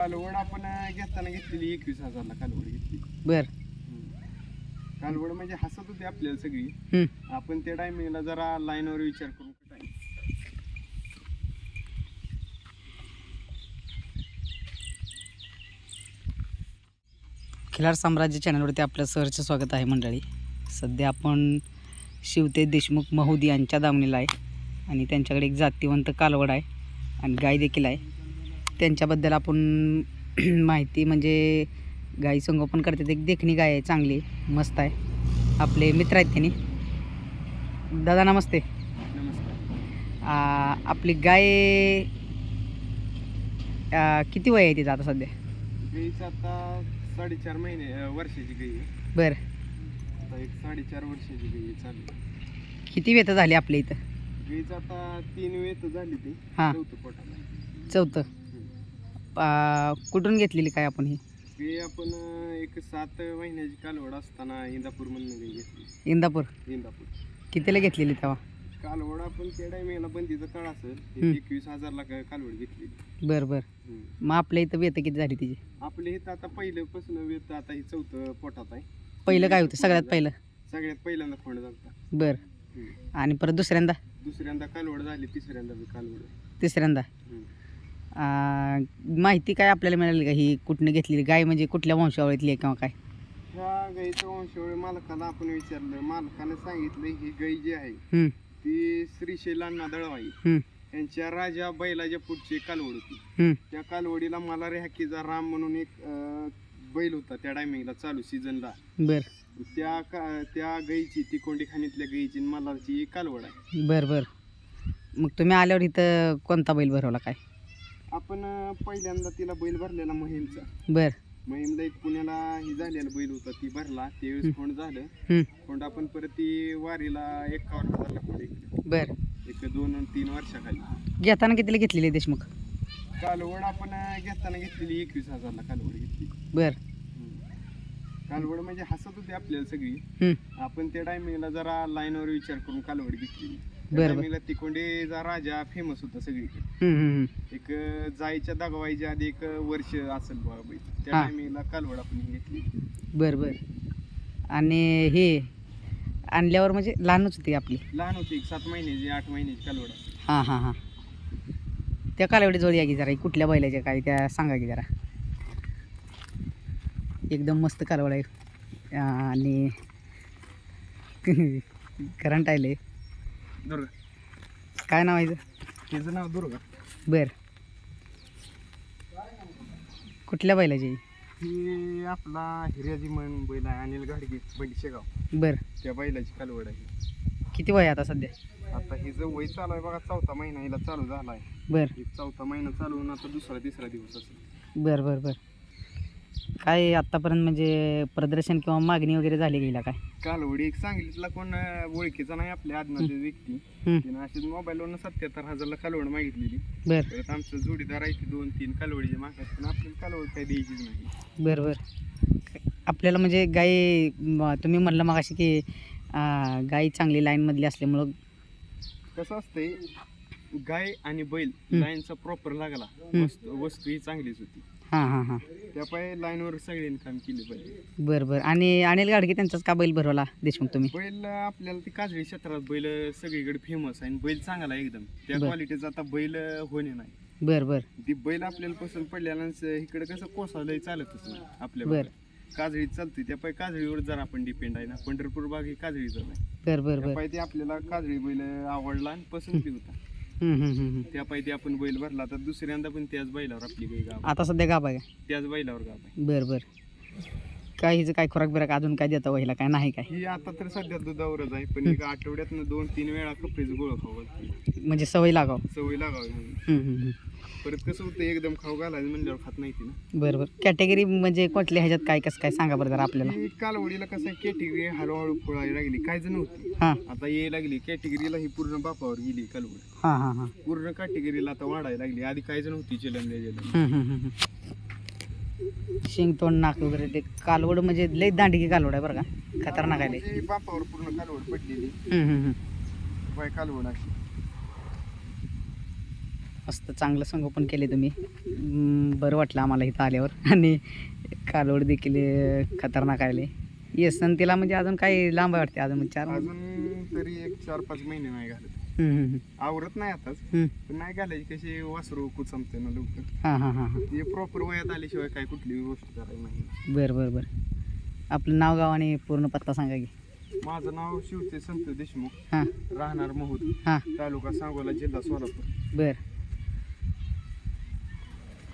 कालवड आपण घेताना घेतलेली एकवीस हजारला कालवड घेतली. बर. कालवड म्हणजे हसत होती आपल्याला सगळी. आपण त्या टायमिंगला जरा लाईनवर विचार करून आहे. खिलार साम्राज्य चॅनलवरती आपलं सहर्ष स्वागत आहे मंडळी. सध्या आपण शिवते देशमुख महुदी यांच्या दामणीला आहे आणि त्यांच्याकडे एक जातीवंत कालवड आहे आणि गाय देखील आहे. त्यांच्याबद्दल आपण माहिती म्हणजे गाई संगोपन करतात. एक देखणी गाय आहे चांगली मस्त आहे. आपले मित्र आहेत त्यांनी. दादा नमस्ते. नमस्कार. आपली गाय किती वय आहे तिचं आता सध्या? गाईचं आता साडेचार महिने वर्षाची गाई आहे. बरं. आता एक साडेचार वर्षाची गाई आहे चालू किती वेत झाली आपल्या इथं? गाईचं आता तीन वेत झाली ती हां. चौथं पोटाला चौथं. आ, कुठून घेतलेली काय आपण ही? आपण एक सात महिन्याची कालवड असताना इंदापूरमधनं घेतली. इंदापूर. इंदापूर. कितीला घेतलेली तेव्हा? कालवड आपण त्या टायमिंगला बंदीचा काळ असेल हम्म. एकवीस हजारला का- कालवड घेतली. बरं बरं. मग आपल्या इथं वेत किती झाली तिची? आपले इथं आता पहिल्यापासून वेत आता ही चौथं पोटात आहे. पहिलं काय होतं? सगळ्यात पहिलं? सगळ्यात पहिल्यांदा खोंड झालता. बरं. हम्म. आणि परत दुसऱ्यांदा? दुसऱ्यांदा कालवड झाली तिसऱ्यांदा बी कालवड. तिसऱ्यांदा? हम्म. माहिती काय आपल्याला मिळाली का? ही कुठनं घेतलेली? गाय म्हणजे कुठल्या वंशावळीतली आहे किंवा काय? ह्या गाईचं वंशावळी मालकाला आपण विचारलं. मालकाने सांगितलं ही गाई जी आहे ती श्रीशैलांना दळवाई यांच्या राजा बैलाच्या पुढची कालवड होती. त्या कालवडीला मला रेहाकीचा राम म्हणून एक बैल होता त्या टायमिंगला चालू सीझनला. बरं. त्या त्या गाईची ती कोंडी खाणीतल्या गाईची मलाची कालवड आहे. बरं बरं. मग तुम्ही आल्यावर इथं कोणता बैल भरवला काय? आपण पहिल्यांदा तिला बैल भरलेला महिमचा. बरं. महिमला एक पुण्याला ही झालेला बैल होता ती भरला. त्यावेळेस खोंड झालं? खोंड आपण परत ती वारीला एकावन्न हजारला खोंड इकडे बरं. एक दोन आणि तीन वर्षाखाली. घेताना कितीला घेतलेली देशमुख? कालवड आपण घेताना घेतलेली एकवीस हजारला कालवड घेतली. बरं. कालवड म्हणजे हसत होती आपल्याला सगळी. आपण त्या टायमिंगला जरा लाईनवर विचार करून कालवड घेतली बरं. टायमिंगला तिकोंडेचा राजा फेमस होता सगळीकडे. हम्म, हम्म, हम्म. एक अं, जायच्या दागवायच्या आधी एक अं, वर्ष असेल बाबा बाई. त्या हा. टायमिंगला कालवड आपण घेतली. बरं बरं. आणि हे आणल्यावर म्हणजे लहानच होती आपली? लहान होती एक सात महिन्याची आठ महिन्याची कालवड. असेल. हां हां हां. त्या कालवडी जोडी या की जरा कुठल्या बैलाच्या काय त्या सांगा की जरा. एकदम मस्त कालवड आहे. आणि करंट आले दुर्गा. काय नाव आहे हिचं? तिचं नाव दुर्गा. बर. कुठल्या बैलाची आहे? ही आपला हिर्याजी मन बैल आहे अनिल घाडगे शेगाव. बर. त्या बैलाची कालवड आहे. किती वय आहे आता सध्या? आता हिचं वय चालू आहे बघा चौथा महिना हिला चालू झाला आहे बर चौथा महिना चालू होऊन आता दुसरा तिसरा दिवस असेल. बर बर बर. काय आत्तापर्यंत म्हणजे प्रदर्शन किंवा मागणी वगैरे झाली गेला काय? कालवडी एक सांगितलं कोण अं, ओळखीचा नाही आपल्या आदनाची व्यक्ती. हम्म, तिनं अशीच मोबाईलवरनं सत्याहत्तर हजारला कालवड मागितलेली बर. परत आमचं जोडीदार आहे ती दोन तीन कालवडीचे मागतात पण आपल्याला कालवड काही द्यायचीच नाही. बर बर. आपल्याला म्हणजे गाय म- तुम्ही म्हणलं मग अशी की अं, गाय चांगली लाईनमधली असल्यामुळं कसं असतंय गाय आणि बैल. लाईनचा प्रॉपर लागला. वस्तू ही चांगलीच होती. हां हां हां. त्यापायी लाईनवर सगळ्यांनी काम केले पाहिजे. बरं बरं. आणि अनिल गाडगे त्यांचाच का बैल भरवला देशमुख तुम्ही? बैल आपल्याला ती काजळी क्षेत्रात बैल सगळीकडे फेमस आहे आणि बैल चांगला आहे एकदम. त्या बर. क्वालिटीचा आता बैल होणे नाही. बरं बरं. ती बैल आपल्याला पसंत पडल्यानं इकडे कसं कोसालंय चालतच नाही आपल्या बर. भागात. काजळीत चालते त्यापायी काजळीवर जरा आपण डिपेंड आहे ना. पंढरपूर बाग ही काजळीचा आहे. बरं बरं बरं. त्यापायी ते आपल्याला काजळी बैल आवडला आणि पसंत होता. हम्म, हम्म, हम्म, हम्म. त्यापायी ते आपण बैल भरला तर दुसऱ्यांदा पण त्याच बैलावर आपली गाय गाव आता सध्या गाभ आहे त्याच बैलावर गाव आहे. बरं बरं. काय हिचं काय खुराक बिराक अजून काय देता वहिला काय? नाही काय? ही आता तर सध्या दुधावरच आहे पण एक आठवड्यातनं दोन तीन वेळा कपडेच गोळ खाऊ म्हणजे सवय लागाव. सवय लागावी म्हणून. हम्म, हम्म, हम्म. परत कसं होतं एकदम खाऊ घालायचं म्हणल्यावर खात नाही ती ना. बरं बरं. कॅटेगरी म्हणजे कुठल्या ह्याच्यात काय कसं काय? सांगा बरं जरा आपल्याला. ही कालवडीला कसं कॅटेगरी हळूहळू फळायला लागली. काय जण नव्हती. हां. आता यायला लागली. कॅटेगरीला ही पूर्ण बापावर गेली कालवड. हां हां हां. पूर्ण कॅटेगरीला आता वाढायला लागली. आधी काय जण होती हम्म, हम्म, हम्म, हम्म. शिंग तोंड नाक वगैरे ते कालवड म्हणजे लई दांडगी कालवड आहे बरं का? खतरनाक आहे लई. बापावर पूर्ण कालवड पडलेली. हम्म, हम्म, हम्म. बाय कालवड अशी. मस्त चांगलं संगोपन केले तुम्ही. हम्म, बरं वाटलं आम्हाला इथं आल्यावर. आणि कालवड देखील अं, खतरनाक आले येसन तिला म्हणजे अजून काही लांब आहे वाटते? अजून म्हणजे चार. अजून तरी एक चार पाच महिने नाही घालत. आवरत नाही आताच. पण नाही घालायची कशी वासरू कुचमते ना लवकर. हां हां हां हां. हे प्रॉपर वयात आल्याशिवाय काय कुठली गोष्ट करायची नाही. बरं बरं बरं. आपलं नाव गाव आणि पूर्ण पत्ता सांगा की. माझं नाव शिवते संत देशमुख. हां. राहणार महूद. हां. तालुका सांगोला जिल्हा सोलापूर. बर.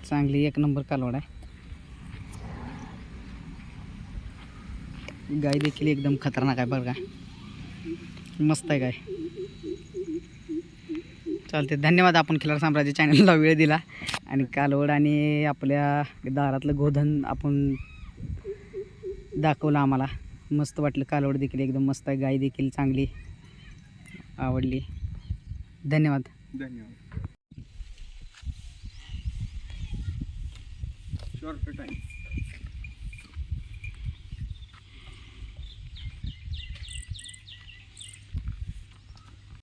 चांगली एक नंबर कालवड आहे. गाय देखील एकदम खतरनाक आहे बरं का. मस्त आहे काय. चालते धन्यवाद आपण खिलार साम्राज्य चॅनलला वेळ दिला. आणि कालवड आणि आपल्या दारातलं गोधन आपण दाखवलं आम्हाला. मस्त वाटलं कालवड देखील एकदम मस्त आहे गाय देखील चांगली आवडली. धन्यवाद. धन्यवाद. शॉर्ट